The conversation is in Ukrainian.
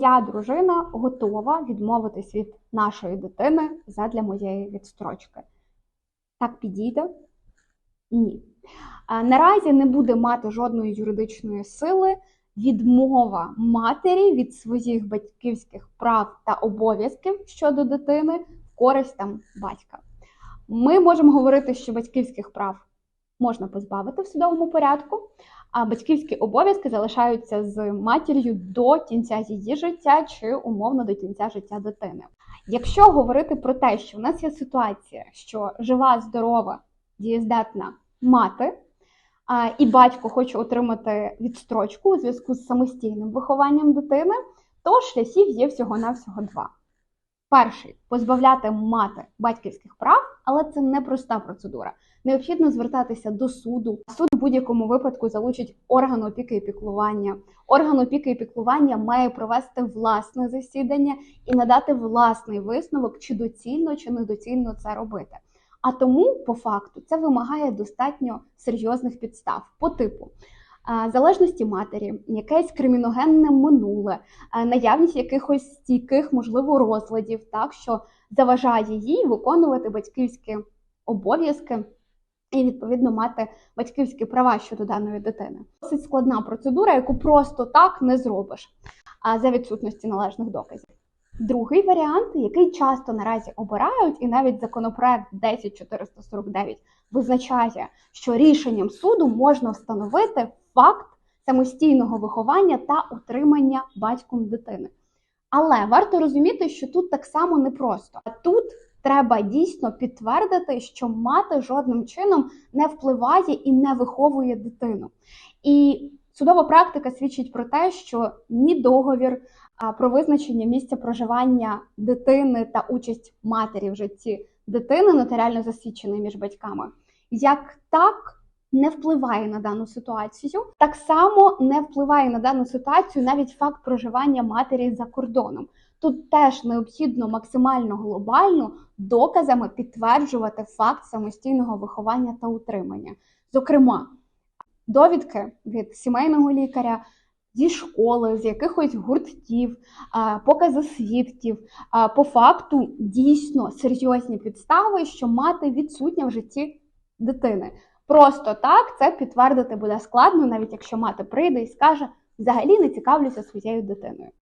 Я, дружина, готова відмовитись від нашої дитини задля моєї відстрочки. Так підійде? Ні. Наразі не буде мати жодної юридичної сили відмова матері від своїх батьківських прав та обов'язків щодо дитини в користь там батька. Ми можемо говорити, що батьківських прав можна позбавити в судовому порядку, а батьківські обов'язки залишаються з матір'ю до кінця її життя чи умовно до кінця життя дитини. Якщо говорити про те, що в нас є ситуація, що жива, здорова, дієздатна мати, і батько хоче отримати відстрочку у зв'язку з самостійним вихованням дитини, то шляхів є всього-навсього два. Перший позбавляти мати батьківських прав, але це не проста процедура. Необхідно звертатися до суду. Суд в будь-якому випадку залучить орган опіки і піклування. Орган опіки і піклування має провести власне засідання і надати власний висновок, чи доцільно чи недоцільно це робити. А тому, по факту, це вимагає достатньо серйозних підстав по типу залежності матері, якесь криміногенне минуле, наявність якихось стійких, можливо, розладів, так що заважає їй виконувати батьківські обов'язки і відповідно мати батьківські права щодо даної дитини. Досить складна процедура, яку просто так не зробиш а, за відсутності належних доказів. Другий варіант, який часто наразі обирають, і навіть законопроект 10449 визначає, що рішенням суду можна встановити факт самостійного виховання та утримання батьком дитини. Але варто розуміти, що тут так само непросто. Тут треба дійсно підтвердити, що мати жодним чином не впливає і не виховує дитину. І судова практика свідчить про те, що ні договір про визначення місця проживання дитини та участь матері в житті дитини, нотаріально засвідчений між батьками, як так. Не впливає на дану ситуацію, так само не впливає на дану ситуацію навіть факт проживання матері за кордоном. Тут теж необхідно максимально глобально доказами підтверджувати факт самостійного виховання та утримання. Зокрема, довідки від сімейного лікаря, зі школи, з якихось гуртків, покази свідків, по факту дійсно серйозні підстави, що мати відсутня в житті дитини. Просто так це підтвердити буде складно, навіть якщо мати прийде і скаже, взагалі не цікавлюся своєю дитиною.